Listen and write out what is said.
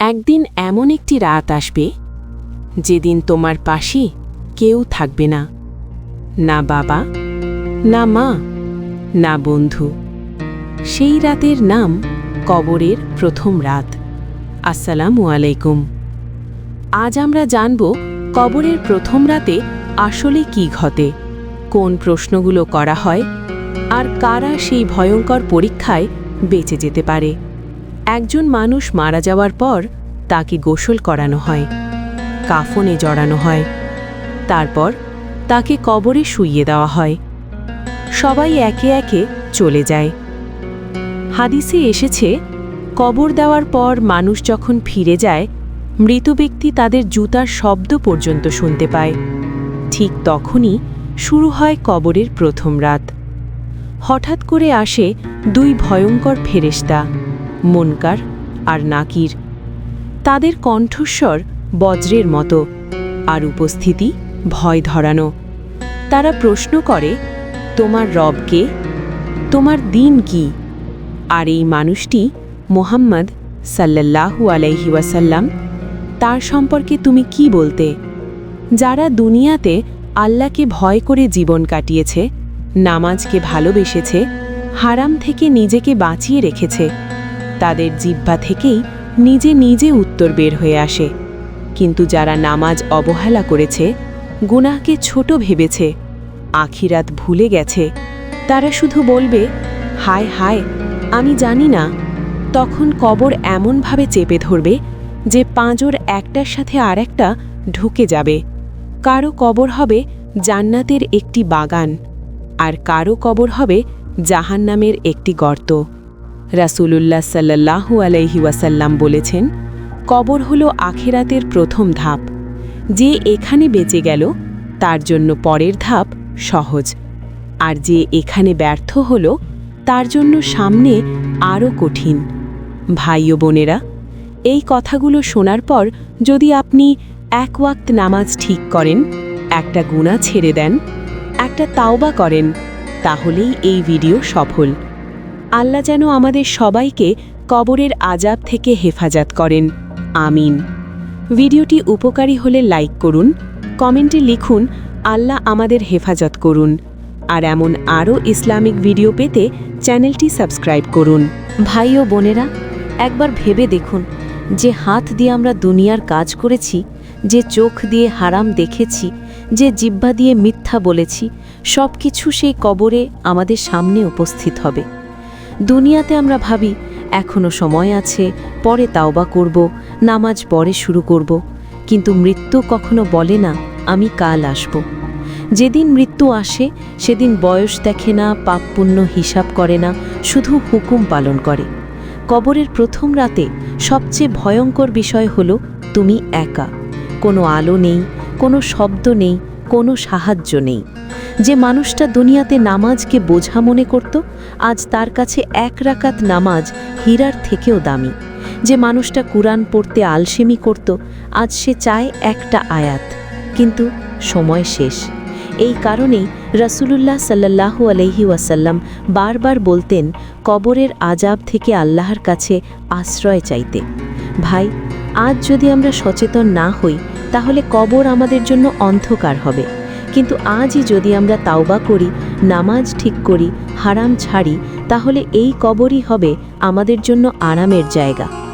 একদিন এমন একটি রাত আসবে, যেদিন তোমার পাশে কেউ থাকবে না। না বাবা, না মা, না বন্ধু। সেই রাতের নাম কবরের প্রথম রাত। আসসালামু আলাইকুম। আজ আমরা জানব কবরের প্রথম রাতে আসলে কি ঘটে, কোন প্রশ্নগুলো করা হয়, আর কারা সেই ভয়ঙ্কর পরীক্ষায় বেঁচে যেতে পারে। একজন মানুষ মারা যাওয়ার পর তাকে গোসল করানো হয়, কাফনে জড়ানো হয়, তারপর তাকে কবরে শুইয়ে দেওয়া হয়। সবাই একে একে চলে যায়। হাদিসে এসেছে, কবর দেওয়ার পর মানুষ যখন ফিরে যায়, মৃত ব্যক্তি তাদের জুতার শব্দ পর্যন্ত শুনতে পায়। ঠিক তখনই শুরু হয় কবরের প্রথম রাত। হঠাৎ করে আসে দুই ভয়ঙ্কর ফেরেশতা। মনকার আর নাকির। তাদের কণ্ঠস্বর বজ্রের মতো, আর উপস্থিতি ভয় ধরানো। তারা প্রশ্ন করে, তোমার রবকে তোমার দিন কি? আর এই মানুষটি মোহাম্মদ সাল্লাল্লাহু আলাইহি ওয়াসাল্লাম, তার সম্পর্কে তুমি কি বলতে? যারা দুনিয়াতে আল্লাহকে ভয় করে জীবন কাটিয়েছে, নামাজকে ভালোবেসেছে, হারাম থেকে নিজেকে বাঁচিয়ে রেখেছে তাদের জিহ্বা থেকেই নিজে নিজে উত্তর বের হয়ে আসে। কিন্তু যারা নামাজ অবহেলা করেছে, গুনাহকে ছোট ভেবেছে, আখিরাত ভুলে গেছে, তারা শুধু বলবে, হায় হায়, আমি জানি না। তখন কবর এমনভাবে চেপে ধরবে যে পাঁজর একটার সাথে আরেকটা ঢুকে যাবে। কারও কবর হবে জান্নাতের একটি বাগান, আর কারও কবর হবে জাহান্নামের একটি গর্ত। রাসূলুল্লাহ সাল্লাল্লাহু আলাইহি ওয়াসাল্লাম বলেছেন, কবর হল আখেরাতের প্রথম ধাপ। যে এখানে বেঁচে গেল, তার জন্য পরের ধাপ সহজ। আর যে এখানে ব্যর্থ হল, তার জন্য সামনে আরও কঠিন। ভাই ও বোনেরা, এই কথাগুলো শোনার পর যদি আপনি এক ওয়াক্ত নামাজ ঠিক করেন, একটা গুণা ছেড়ে দেন, একটা তাওবা করেন, তাহলেই এই ভিডিও সফল। আল্লাহ যেন আমাদের সবাইকে কবরের আজাব থেকে হেফাজত করেন। আমিন। ভিডিওটি উপকারী হলে লাইক করুন, কমেন্টে লিখুন, আল্লাহ আমাদের হেফাজত করুন। আর এমন আরও ইসলামিক ভিডিও পেতে চ্যানেলটি সাবস্ক্রাইব করুন। ভাই ও বোনেরা, একবার ভেবে দেখুন যে হাত দিয়ে আমরা দুনিয়ার কাজ করেছি, যে চোখ দিয়ে হারাম দেখেছি, যে জিব্বা দিয়ে মিথ্যা বলেছি সব কিছু সেই কবরে আমাদের সামনে উপস্থিত হবে। দুনিয়াতে আমরা ভাবি এখনও সময় আছে, পরে তাওবা করব, নামাজ পরে শুরু করব। কিন্তু মৃত্যু কখনো বলে না, আমি কাল আসব। যেদিন মৃত্যু আসে, সেদিন বয়স দেখে না, পাপ পুণ্য হিসাব করে না, শুধু হুকুম পালন করে। কবরের প্রথম রাতে সবচেয়ে ভয়ঙ্কর বিষয় হলো, তুমি একা। কোনো আলো নেই, কোনো শব্দ নেই, কোনো সাহায্য নেই। যে মানুষটা দুনিয়াতে নামাজকে বোঝা মনে করত, আজ তার কাছে এক রাকাত নামাজ হীরার থেকেও দামি। যে মানুষটা কুরআন পড়তে আলসেমি করত, আজ সে চায় একটা আয়াত। কিন্তু সময় শেষ। এই কারণেই রাসূলুল্লাহ সাল্লাল্লাহু আলাইহি ওয়াসাল্লাম বারবার বলতেন, কবরের আজাব থেকে আল্লাহর কাছে আশ্রয় চাইতে। ভাই, আজ যদি আমরা সচেতন না হই, তাহলে কবর আমাদের জন্য অন্ধকার হবে। কিন্তু আজই যদি আমরা তাওবা করি, নামাজ ঠিক করি, হারাম ছাড়ি, তাহলে এই কবরই হবে আমাদের জন্য আরামের জায়গা।